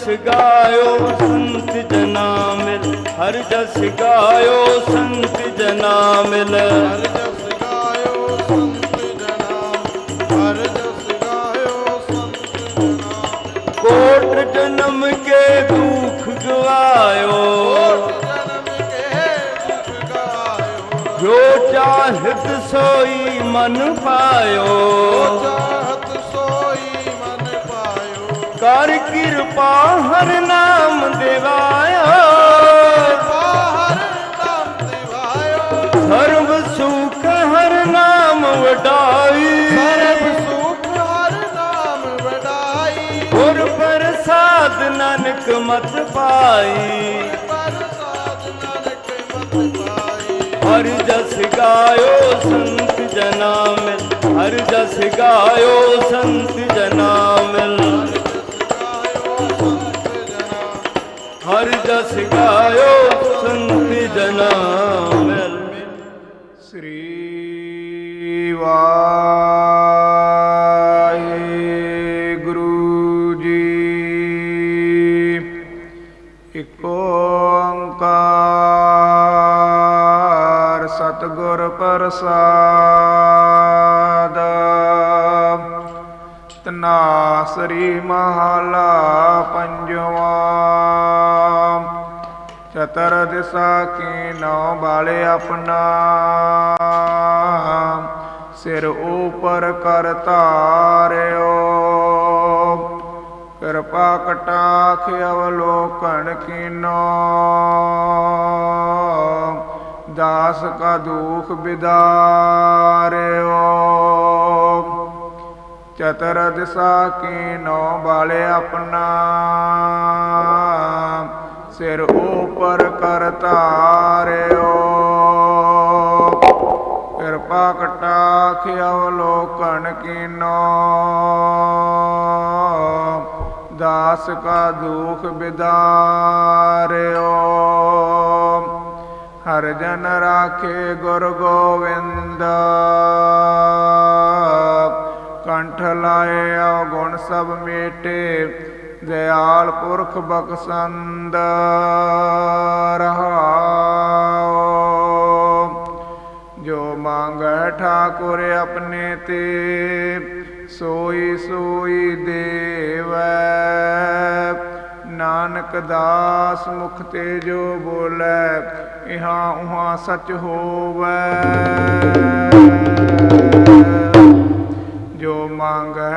ਜਸ ਗਾਇਓ ਸੰਤ ਜਨਾ ਮਿਲ ਹਰ ਜਸ ਗਾਇਓ ਸੰਤ ਜਨਾ ਮਿਲ ਹਰ ਜਸ ਗਾਇਓ ਸੰਤ ਜਨਾਮ ਹਰ ਜਸ ਗਾਇਓ ਸੰਤ ਜਨਾਮ ਕੋਟ ਜਨਮ ਕੇ ਦੁਖ ਗਵਾਇਓ। ਜਨਮ ਕੇ ਦੁਖ ਗਾਇਓ ਜੋ ਚਾਹਤ ਸੋਈ ਮਨ ਪਾਇਓ। ਚਾਹਤ ਕਿਰਪਾ ਹਰ ਨਾਮ ਦਿਵਾਇਓ ਸਰਬ ਸੁਖ ਹਰ ਨਾਮ ਵਡਾਈ। ਸਰਬ ਸੁਖ ਹਰ ਨਾਮ ਵਡਾਈ। ਗੁਰ ਪ੍ਰਸਾਦ ਨਾਨਕ ਮਤ ਪਾਈ। ਪਰ ਸਾਧ ਨਾਨਕ ਮਤ ਪਾਈ ਹਰ ਜਸ ਗਾਇਓ ਸੰਤ ਜਨਾ ਮਿਲ ਹਰ ਜਸ ਗਾਇਓ ਸੰਤ ਜਨਾ ਮਿਲ ਹਰ ਜਸ ਗਾਇਓ ਸੰਤ ਜਨਾ ਮਿਲ ਸ੍ਰੀ ਵਾਹਿਗੁਰੂ ਜੀ। ਇਕ ਓੰਕਾਰ ਸਤਿਗੁਰ ਪ੍ਰਸਾਦ। ਤਨਾਸਰੀ ਮਹਲਾ ਪੰਜਵਾ ਚਤਰ ਦਿਸਾ ਕੀ ਨੌ ਬਾਲੇ ਆਪਣਾ। ਸਿਰ ਉਪਰ ਕਰ ਧਾਰਿਓ। ਕਿਰਪਾ ਕਟਾਖ ਅਵਲੋਕਨ ਕੀਨੋ। ਦਾਸ ਕਾ ਦੁਖ ਬਿਦਾਰਿਓ। ਚਤਰ ਦਿਸਾ ਕੀ ਨੌ ਬਾਲੇ ਆਪਣਾ। ਸਿਰ ਧਾਰਿਓ ਕਿਰਪਾ ਕਟਾਖ ਅਵਲੋਕਨ ਕੀਨੋ। ਦਾਸ ਕਾ ਦੁਖ ਬਿਦਾਰਿਓ। ਹਰ ਜਨ ਰਾਖੇ ਗੁਰ ਗੋਵਿੰਦ। ਕੰਠ ਲਾਏ ਗੁਣ ਸਭ ਮੇਟੇ। ਦਿਆਲ ਪੁਰਖ ਬਖਸ਼ੰਦ ਰਹਾਉ। ਜੋ ਮੰਗੈ ਠਾਕੁਰ ਆਪਣੇ ਤੇ, ਸੋਈ ਸੋਈ ਦੇਵੈ। ਨਾਨਕ ਦਾਸ ਮੁਖ ਤੇ ਜੋ ਬੋਲੇ, ਇਹਾਂ ਉਹਾਂ ਸਚ ਹੋਵੈ।